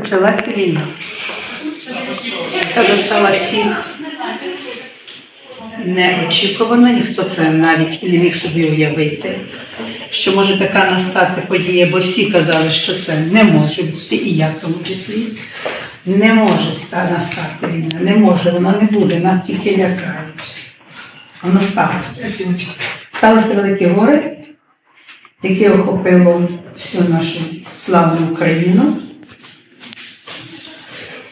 почалася війна, яка застала всіх неочікувано, ніхто це навіть і не міг собі уявити, що може така настати подія, бо всі казали, що це не може бути, і я в тому числі. Не може настати війна, не може, вона не буде, нас тільки лякають. Воно сталося. Сталося велике горе, яке охопило всю нашу славну Україну.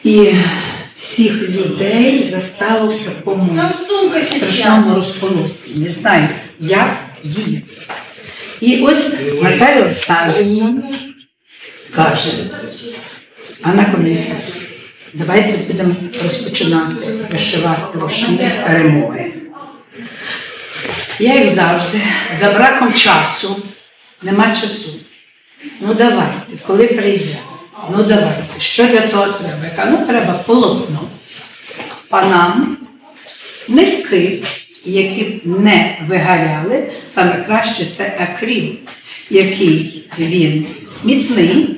І всіх людей застало в такому страшному розполосі. Не знаю, як діяти. І ось Наталя Олександрівна каже, Анна Конихівна, давайте будемо розпочинати вишивати рушник перемоги. Я, як завжди, за браком часу, нема часу. Ну давайте, коли прийде, ну давайте, що для того треба? Яка? ну треба полотно, панам, нитки, які б не вигаряли, саме краще це акрил, який він міцний.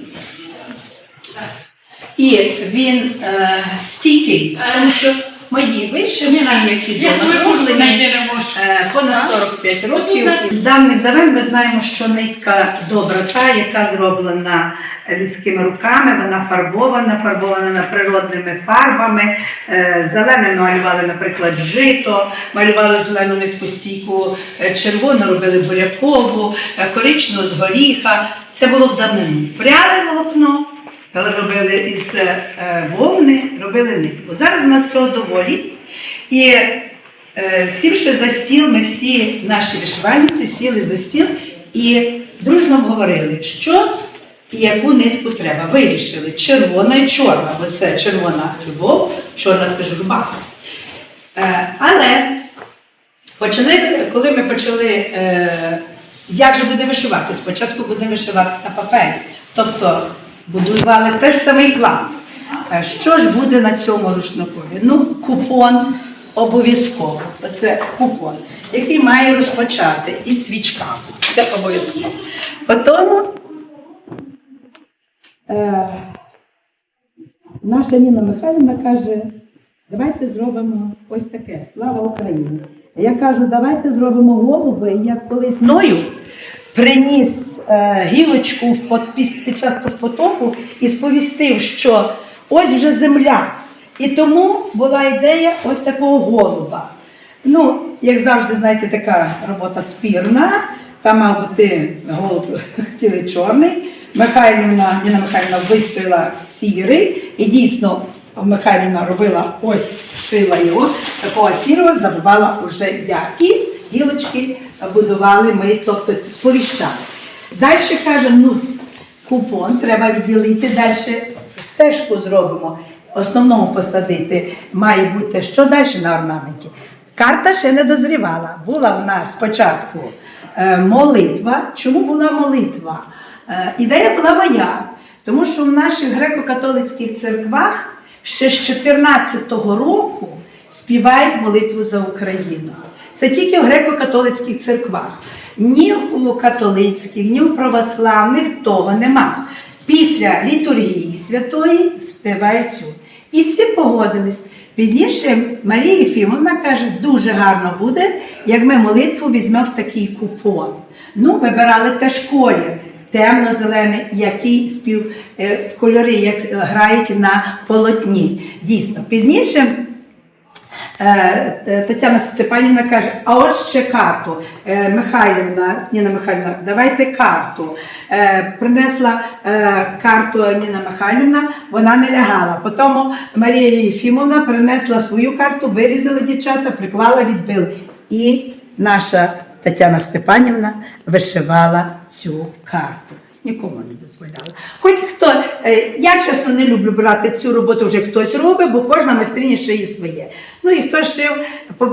І він е, стійкий, тому що мої вишивки, які були зроблені, Е, понад 45 років. З давних давен ми знаємо, що нитка добра та, яка зроблена людськими руками, вона фарбована, фарбована природними фарбами. Е, Зелене малювали, наприклад, жито, малювали зелену нитку стійку, е, червону робили бурякову, е, коричневу з горіха. Це було в давнину. Пряли волокно, але робили із е, вовни, робили нитку. Зараз у нас цього доволі. І Е, Сівши за стіл, ми всі наші вишивальниці сіли за стіл і дружно обговорили, що і яку нитку треба. Вирішили червона і чорна, бо це червона любов, чорна це журба. Е, Але почали, коли ми почали, е, як же буде вишивати? Спочатку будемо вишивати на папері. Тобто будували теж самий план. Е, Що ж буде на цьому рушникові? Ну, купон обов'язково. Оце купон, який має розпочати із свічками. Це обов'язково. Потім е, наша Ніна Михайлівна каже, давайте зробимо ось таке. Слава Україні! Я кажу, давайте зробимо голуби, як колись ною приніс гілочку під, час потопу і сповістив, що ось вже земля. І тому була ідея ось такого голуба. Ну, як завжди, знаєте, така робота спірна. Там мав бути голуб хотіли чорний. Михайлівна, Ніна Михайлівна вистояла сірий, і дійсно Михайлівна робила ось шила його, такого сірого забивала вже я. І гілочки будували ми, тобто сповіщали. Далі каже, ну купон треба відділити, далі стежку зробимо. Основному посадити має бути що далі на орнаменті. Карта ще не дозрівала. Була в нас спочатку е, молитва. Чому була молитва? Е, ідея була моя, тому що в наших греко-католицьких церквах ще з 14-го року співають молитву за Україну. Це тільки в греко-католицьких церквах. Ні у католицьких, ні у православних того нема. Після літургії святої співають цю. І всі погодились. Пізніше Марія Єфімовна каже, дуже гарно буде, як ми молитву візьмемо в такий купон. Ну, вибирали теж колір. Темно-зелений, який спів е, кольори, як грають на полотні. Дійсно, пізніше Тетяна Степанівна каже, а ось ще карту. Е, Михайлівна, Ніна Михайлівна, давайте карту. Е, Принесла е, карту Ніна Михайлівна, вона не лягала. Потім Марія Єфімовна принесла свою карту, вирізали дівчата, приклала, відбили. І наша Тетяна Степанівна вишивала цю карту. Нікому не дозволяла. Хоч хто, е, я чесно не люблю брати цю роботу, вже хтось робить, бо кожна майстриня шиє своє. Ну і хтось шив,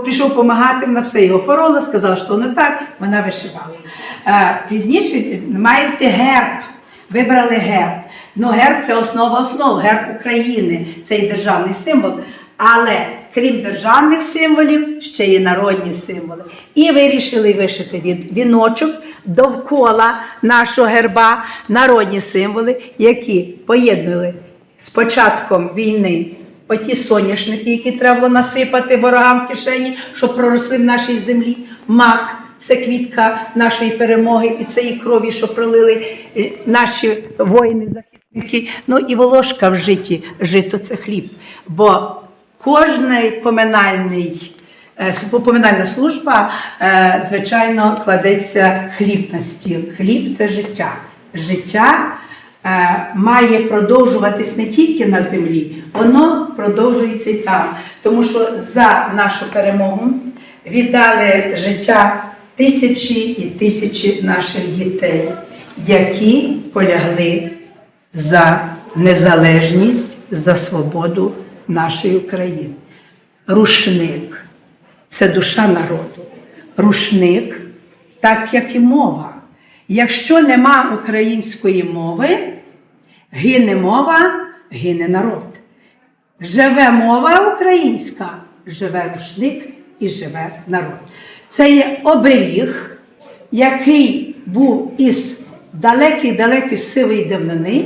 пішов допомагати, вона все його порола, сказала, що не так, вона вишивала. Е, Пізніше маєте герб, вибрали герб. Ну, герб це основа основ, герб України, це і державний символ. Але крім державних символів, ще є народні символи. І вирішили вишити від віночок довкола нашого герба народні символи, які поєднували з початком війни оті соняшники, які треба було насипати ворогам в кишені, щоб проросли в нашій землі. Мак це квітка нашої перемоги і цієї крові, що пролили е, наші воїни-захисники. Ну і волошка в житті. Жито це хліб. Бо кожний поминальний. е, Поминальна служба, е, звичайно, кладеться хліб на стіл. Хліб це життя. Життя е, має продовжуватись не тільки на землі, воно продовжується і там. Тому що за нашу перемогу віддали життя тисячі і тисячі наших дітей, які полягли за незалежність, за свободу нашої України. Рушник це душа народу. Рушник, так як і мова. Якщо нема української мови, гине мова, гине народ. Живе мова українська, живе рушник і живе народ. Це є оберіг, який був із далеких-далеких сивої давнини,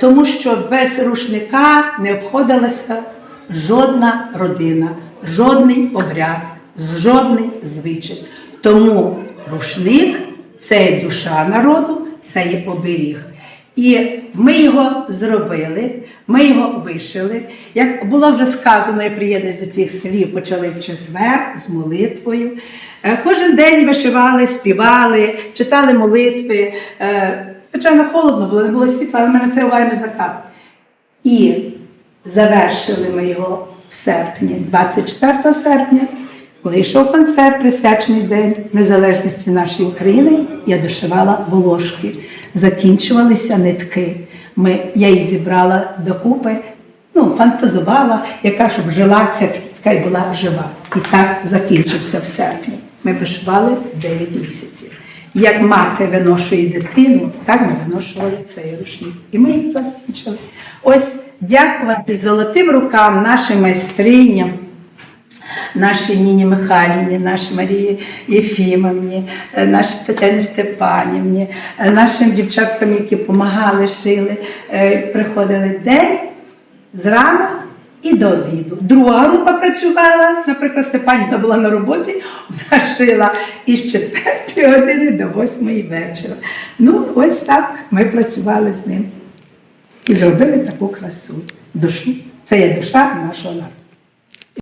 тому що без рушника не обходилася жодна родина, жодний обряд, жодний звичай. Тому рушник це душа народу, це є оберіг. І ми його зробили, ми його вишили. Як було вже сказано, я приєднуюсь до цих слів, почали в четвер з молитвою. Е, Кожен день вишивали, співали, читали молитви. Е, Звичайно, холодно було, не було світла, але ми на це уваги не звертали. І завершили ми його в серпні, 24 серпня, коли йшов концерт, присвячений День Незалежності нашої України, я дошивала волошки. Закінчувалися нитки. Ми, я їх зібрала докупи, ну, фантазувала, яка щоб жила ця квітка і була жива. І так закінчився в серпні. Ми вишивали 9 місяців. Як мати виношує дитину, так ми виношували цей рушник. І ми їх закінчили. Ось дякувати золотим рукам нашим майстриням, нашій Ніні Михайлівні, нашій Марії Єфімовні, е, нашій Тетяні Степанівні, е, нашим дівчаткам, які допомагали, шили, е, приходили день зрана і до обіду. Друга група працювала, наприклад, Степанівна була на роботі, вона шила із 4 години до 8 вечора. Ну, ось так ми працювали з ним і зробили таку красу. Душу. Це є душа нашого народу.